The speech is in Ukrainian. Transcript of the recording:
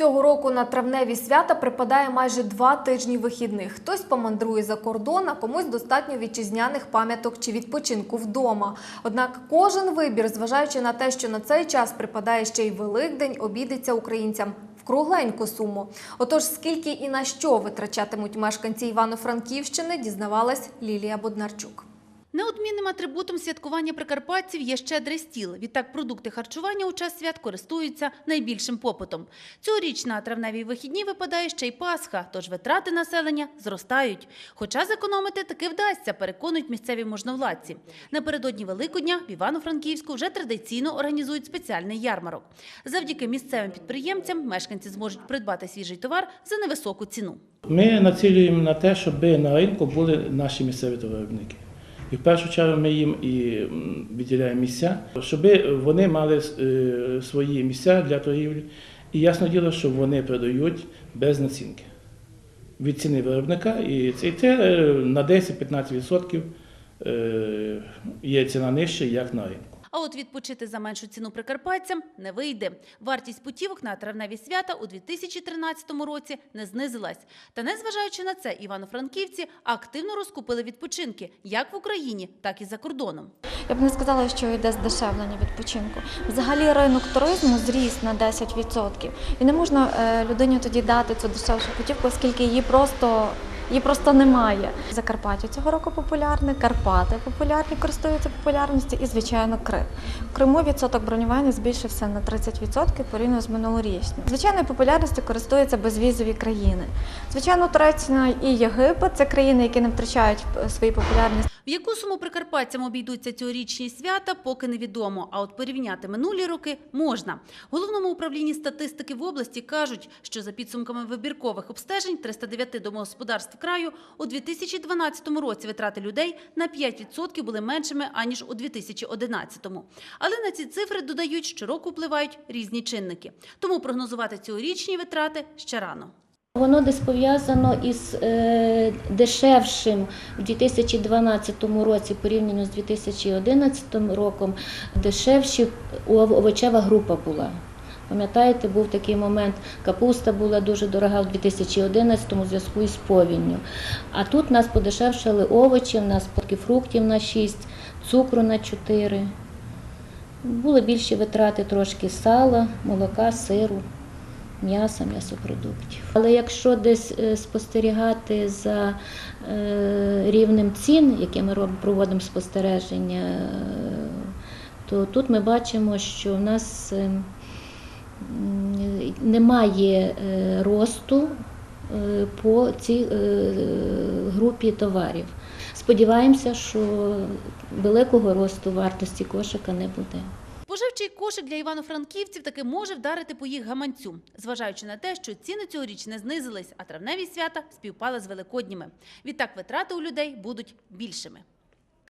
Цього року на травневі свята припадає майже два тижні вихідних. Хтось помандрує за кордон, а комусь достатньо вітчизняних пам'яток чи відпочинку вдома. Однак кожен вибір, зважаючи на те, що на цей час припадає ще й Великдень, обійдеться українцям в кругленьку суму. Отож, скільки і на що витрачатимуть мешканці Івано-Франківщини, дізнавалась Лілія Боднарчук. Неодмінним атрибутом святкування прикарпатців є щедрий стіл. Відтак продукти харчування у час свят користуються найбільшим попитом. Цьогоріч на травневі вихідні випадає ще й Пасха, тож витрати населення зростають. Хоча зекономити таки вдасться, переконують місцеві можновладці. Напередодні Великодня в Івано-Франківську вже традиційно організують спеціальний ярмарок. Завдяки місцевим підприємцям мешканці зможуть придбати свіжий товар за невисоку ціну. Ми націлюємо на те, щоб на ринку були наші місцеві товаровники. І в першу чергу ми їм і виділяємо місця, щоб вони мали е, свої місця для торгівлі. І ясно діло, що вони продають без націнки від ціни виробника. І це, е, на 10-15% е, є ціна нижча, як на ринку. А от відпочити за меншу ціну прикарпатцям не вийде. Вартість путівок на травневі свята у 2013 році не знизилась. Та незважаючи на це, івано-франківці активно розкупили відпочинки як в Україні, так і за кордоном. Я б не сказала, що йде здешевлення відпочинку. Взагалі ринок туризму зріс на 10%. І не можна е, людині тоді дати цю дешевшу путівку, оскільки її просто. Її просто немає. Закарпаття цього року популярне, Карпати популярні, користуються популярністю і, звичайно, Крим. В Криму відсоток бронювання збільшився на 30% порівняно з минулорічним. Звичайною популярністю користуються безвізові країни. Звичайно, Туреччина і Єгипет це країни, які не втрачають е, свої популярність. В яку суму прикарпатцям обійдуться цьогорічні свята, поки невідомо. А от порівняти минулі роки можна. Головному управлінні статистики в області кажуть, що за підсумками вибіркових обстежень 309 домогосподарств краю у 2012 році витрати людей на 5% були меншими аніж у 2011-му. Але на ці цифри додають, що року впливають різні чинники. Тому прогнозувати цьогорічні витрати ще рано. Воно десь пов'язано із е, дешевшим в 2012 році порівняно з 2011 роком. Дешевші овочева група була. Пам'ятаєте, був такий момент, капуста була дуже дорога в 2011 у зв'язку із повінню. А тут нас подешевшали овочі, у нас фруктів на 6, цукру на 4. Були більші витрати трошки сала, молока, сиру м'яса, м'ясопродуктів. Але якщо десь е, спостерігати за е, рівнем цін, які ми проводимо спостереження, е, то тут ми бачимо, що в нас немає росту по цій групі товарів. Сподіваємося, що великого росту вартості кошика не буде. Споживчий кошик для івано-франківців таки може вдарити по їх гаманцю, зважаючи на те, що ціни цьогоріч не знизились, а травневі свята співпали з великодніми. Відтак витрати у людей будуть більшими.